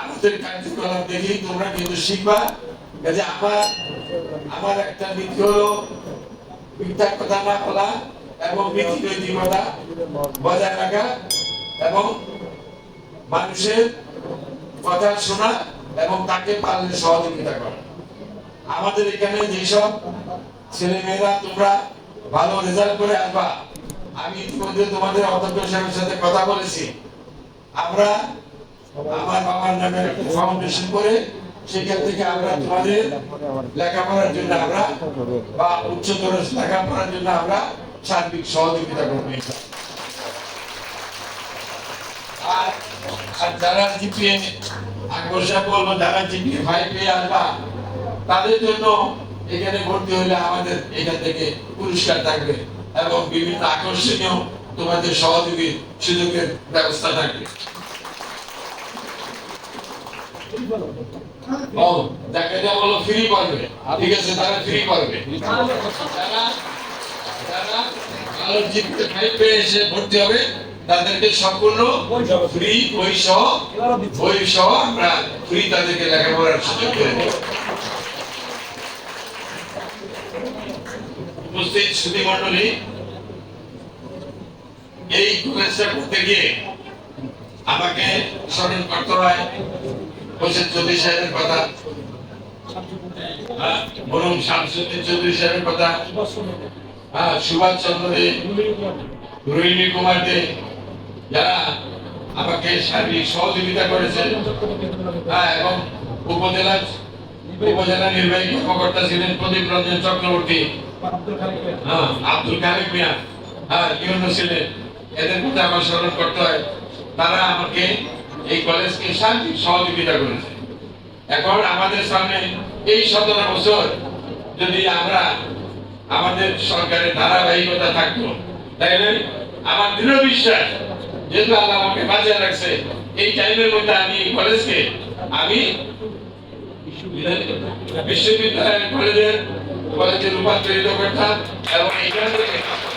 আমাদের কার্যকলাপ তোমরা কিন্তু শিখবা। কাজে আমার আমার একটা নীতি হলো মিথ্যা কথা না বলা এবং নীতি নৈতিকতা বজায় রাখা এবং মানুষের কথা শোনা এবং তাকে পালনে সহযোগিতা করা। আমাদের এখানে যেসব ছেলে মেয়েরা তোমরা ভালো রেজাল্ট করে আসবা, আমি ইতিমধ্যে তোমাদের অধ্যক্ষ সাহেবের সাথে কথা বলেছি। আমরা আমার বাবার নামে ফাউন্ডেশন করে সেখান থেকে আমরা তোমাদের লেখাপড়ার জন্য আমরা বা উচ্চতর লেখাপড়ার জন্য আমরা সার্বিক সহযোগিতা করব আর যারা জিপিএ যারা জিপিএ ফাইভ পেয়ে আসবা তাদের জন্য এখানে ভর্তি হলে আমাদের এখান থেকে পুরস্কার থাকবে এবং বিভিন্ন আকর্ষণীয় তোমাদের সহযোগী সুযোগের ব্যবস্থা থাকবে। ও যাকে যা বলো ফ্রি পারবে ঠিক আছে, তারা ফ্রি পারবে তাদেরকে সম্পূর্ণ ফ্রি ফ্রি তাদেরকে লেখাপড়ার উপস্থিত এই কলেজটা করতে গিয়ে আমাকে স্মরণ করতে হয়। হোসেন চৌধুরী সাহেবের কথা। হ্যাঁ, বরং শামসুদ্দিন চৌধুরী সাহেবের কথা। হ্যাঁ সুভাষ চন্দ্র দে রোহিণী কুমার দে যারা আমাকে সার্বিক সহযোগিতা করেছে হ্যাঁ এবং উপজেলা উপজেলা নির্বাহী কর্মকর্তা ছিলেন প্রদীপ রঞ্জন চক্রবর্তী হ্যাঁ আব্দুল খালিক মিয়া হ্যাঁ ইউনো ছিলেন। এদের মধ্যে আমার স্মরণ করতে হয়, তারা আমাকে এই কলেজকে শান্তি সহযোগিতা করেছে। এখন আমাদের সামনে এই সতেরো বছর যদি আমরা আমাদের সরকারের ধারাবাহিকতা থাকতো তাইলে আমার দৃঢ় বিশ্বাস যেহেতু আল্লাহ আমাকে বাঁচিয়ে রাখছে, এই টাইমের মধ্যে আমি এই কলেজকে আমি বিশ্ববিদ্যালয় কলেজের কলেজে রূপান্তরিত করতাম এবং এখান থেকে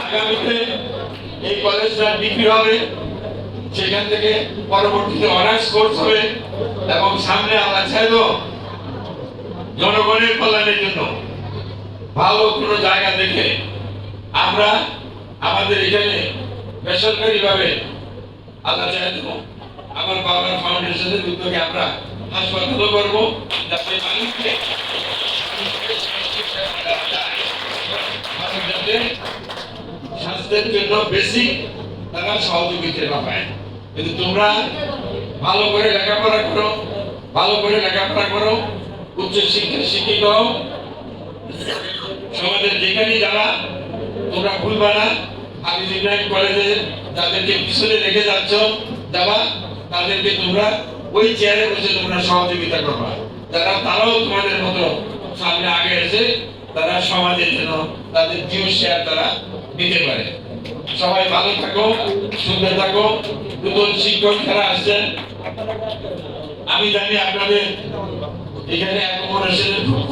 আগামীতে এই কলেজটা বিক্রি হবে। সেখান থেকে পরবর্তীতে অনার্স কোর্স হবে এবং সামনে আমরা চাইব জনগণের কল্যাণের জন্য। ভালো কোনো জায়গা দেখে আমরা আমাদের এখানে বেসরকারি ভাবে আল্লাহ চাইব আমার বাবার ফাউন্ডেশনের উদ্যোগে আমরা হাসপাতালও করব। যাতে মানুষকে মানুষ যাতে স্বাস্থ্যের জন্য বেসিক তারা সহযোগিতা পায়। কিন্তু তোমরা ভালো করে লেখাপড়া করো, ভালো করে লেখাপড়া করো, উচ্চ শিক্ষা শিক্ষিত সমাজের যেখানে যারা, তোমরা ভুলবা না। ইব্রাহিম কলেজে যাদেরকে পিছনে রেখে যাচ্ছ, যাবা, তাদেরকে তোমরা ওই চেয়ারে বসে তোমরা সহযোগিতা করবা। যারা তারাও তোমাদের মতো সামনে আগে এসে তারা সমাজের জন্য, তাদের জিও শেয়ার তারা দিতে পারে। সবাই ভালো থাকো, সুন্দর থাকো, নতুন শিক্ষক যারা আসছেন, আমি জানি আপনাদের এখানে অ্যাকোমোডেশনের খুব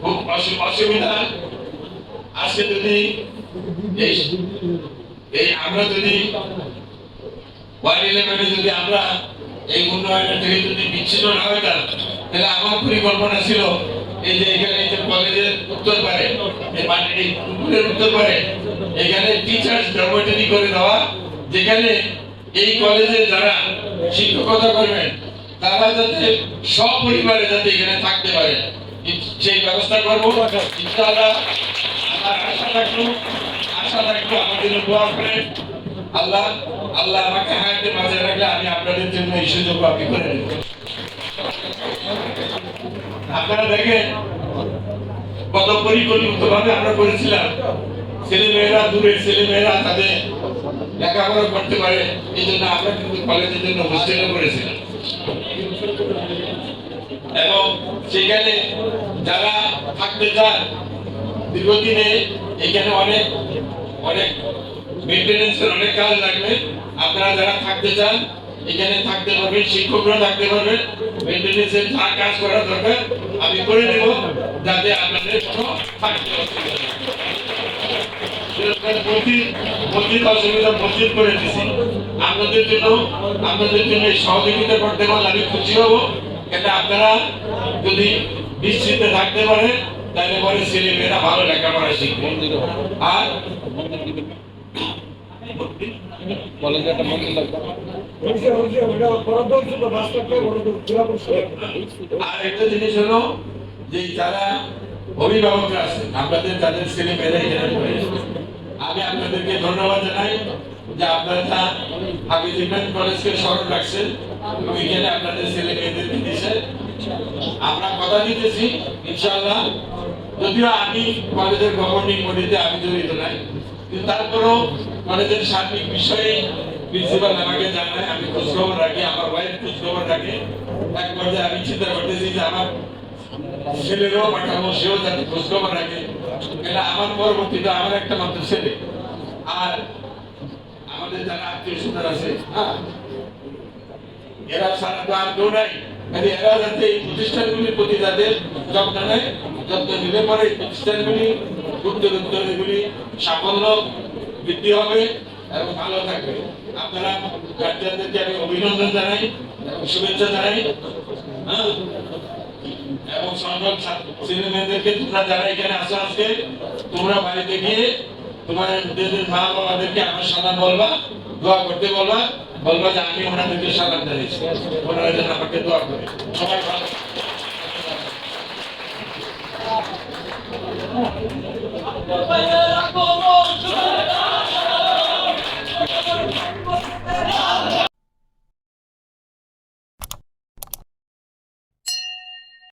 খুব অসুবিধা। আজকে যদি এই আমরা যদি ওয়ান ইলেভেনে যদি আমরা এই উন্নয়নের থেকে যদি বিচ্ছিন্ন না হইতাম তাহলে আমার পরিকল্পনা ছিল এই যে এখানে যে কলেজের উত্তর পারে, এই এই পুকুরের উত্তর পারে, এখানে টিচার্স ডরমেটরি করে দেওয়া, যেখানে এই কলেজে যারা শিক্ষকতা করবেন, তারা যাতে সপরিবারে যাতে এখানে থাকতে পারে। সেই ব্যবস্থা করব। ইনশাআল্লাহ আমার আশা রাখব আশা রাখব আমাদের দোয়া করে আল্লাহ আল্লাহ আমাকে হায়াতে মাঝে রাখলে আমি আপনাদের জন্য এই সুযোগ আমি করে দেব আপনারা দেখেন কত পরিকল্পিত ভাবে আমরা করেছিলাম। ছেলেমেয়েরা দূরের ছেলেমেয়েরা তাদের লেখাপড়া করতে পারে, এই জন্য আমরা কিন্তু কলেজের জন্য হোস্টেলে করেছিলাম এবং সেখানে যারা থাকতে চান, দীর্ঘদিনে এখানে অনেক অনেক মেনটেনেন্সের অনেক কাজ লাগবে। আপনারা যারা থাকতে চান এখানে থাকতে পারবেন, শিক্ষকরা থাকতে পারবেন। মেনটেনেন্সের যা কাজ করা দরকার, আমি করে দেব যাতে আপনাদের কোনো থাকতে জন্য করতে খুশি হব। এটা আপনারা যদি থাকতে তাহলে আর কলেজে একটা মন্দির। আর একটা জিনিস হলো যে যারা অভিভাবকরা আছেন আপনাদের যাদের ছেলে মেয়েরা এখানে আমি আপনাদেরকে ধন্যবাদ জানাই যে আপনারা হাবিজ ইব্রাহিম কলেজকে স্মরণ রাখছেন, ওইখানে আপনাদের ছেলে মেয়েদেরকে দিয়েছেন আমরা কথা দিতেছি, ইনশাআল্লাহ যদিও আমি কলেজের গভর্নিং বডিতে আমি জড়িত নাই তারপরেও কলেজের সার্বিক বিষয়ে প্রিন্সিপাল আমাকে জানায়, আমি খোঁজখবর রাখি, আমার ওয়াইফ খোঁজখবর রাখে, এক পর্যায়ে আমি চিন্তা করতেছি যে আমার ছেলেরও পাঠাবো সেও যাতে খোঁজখবর রাখে। এটা আমার পরবর্তীতে আমার একটা মাত্র ছেলে। আর আমাদের যারা আত্মীয় স্বজন আছে হ্যাঁ এরা সারা তো আর কেউ নাই। এরা যাতে এই প্রতিষ্ঠানগুলির প্রতি যাদের যত্ন যত্ন নিলে পরে প্রতিষ্ঠানগুলি উত্তর উত্তর এগুলি সাফল্য বৃদ্ধি হবে এবং ভালো থাকবে। আপনারা গার্জিয়ানদেরকে আমি অভিনন্দন জানাই শুভেচ্ছা জানাই। হ্যাঁ? এবং সংসদ ছেলে তোমরা যারা এখানে আসো আজকে, তোমরা বাড়িতে গিয়ে তোমার নিজেদের মা বাবাদেরকে আমার সালাম বলবা, দোয়া করতে বলবা বলবা যে আমি ওনাদেরকে সালাম জানিয়েছি ওনারা যেন আমাকে দোয়া করে। 頑張ります!